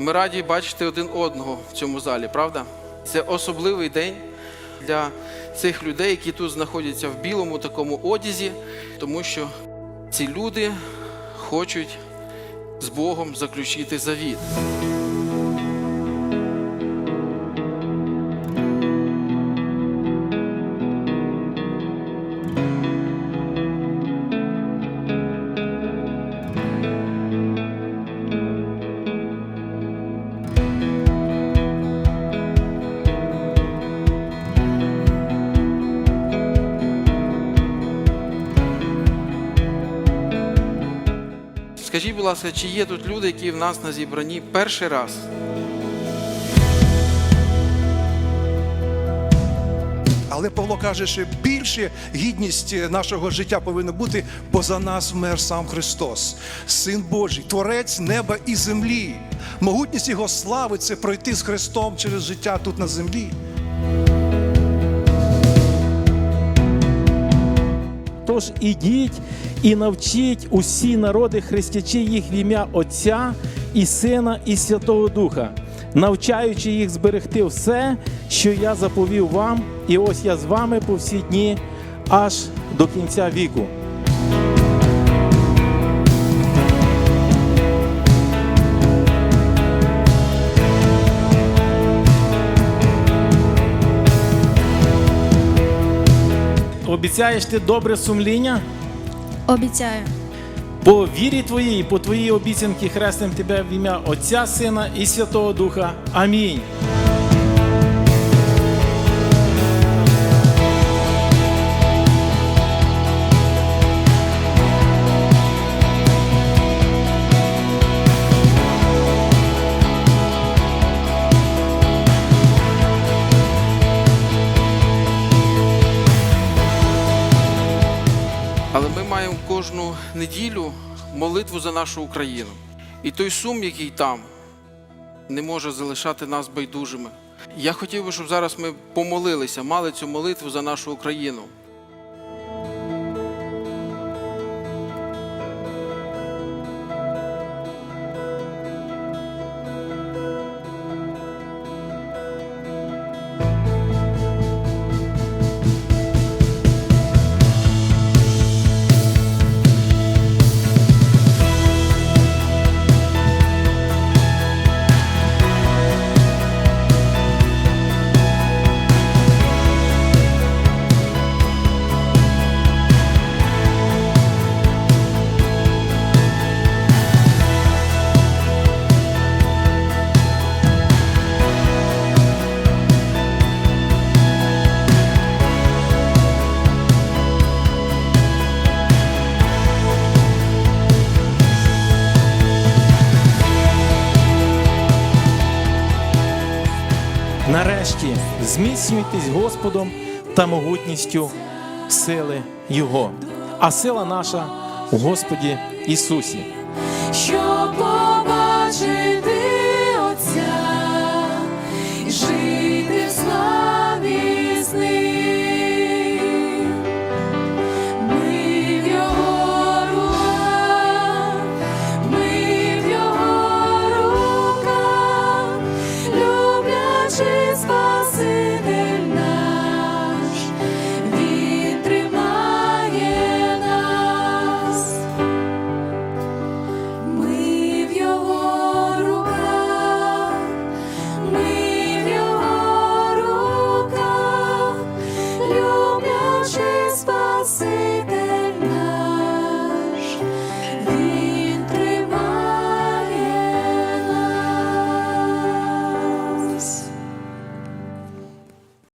Ми раді бачити один одного в цьому залі, правда? Це особливий день для цих людей, які тут знаходяться в білому такому одязі, тому що ці люди хочуть з Богом заключити завіт. Скажіть, будь ласка, чи є тут люди, які в нас на зібранні перший раз? Але Павло каже, що більше гідність нашого життя повинна бути, бо за нас вмер сам Христос, Син Божий, Творець неба і землі. Могутність Його слави це пройти з Христом через життя тут на землі. Тож ідіть і навчіть усі народи, хрестячи їх в ім'я Отця і Сина і Святого Духа, навчаючи їх зберегти все, що я заповів вам, і ось я з вами по всі дні аж до кінця віку. Обіцяєш ти добре сумління? Обіцяю. По вірі твоїй, по твоїй обіцянки хрестим тебе в ім'я Отця, Сина і Святого Духа. Амінь. Кожну неділю молитву за нашу Україну. І той сум, який там, не може залишати нас байдужими. Я хотів би, щоб зараз ми помолилися, мали цю молитву за нашу Україну. Нарешті зміцнюйтесь Господом та могутністю сили Його. А сила наша у Господі Ісусі.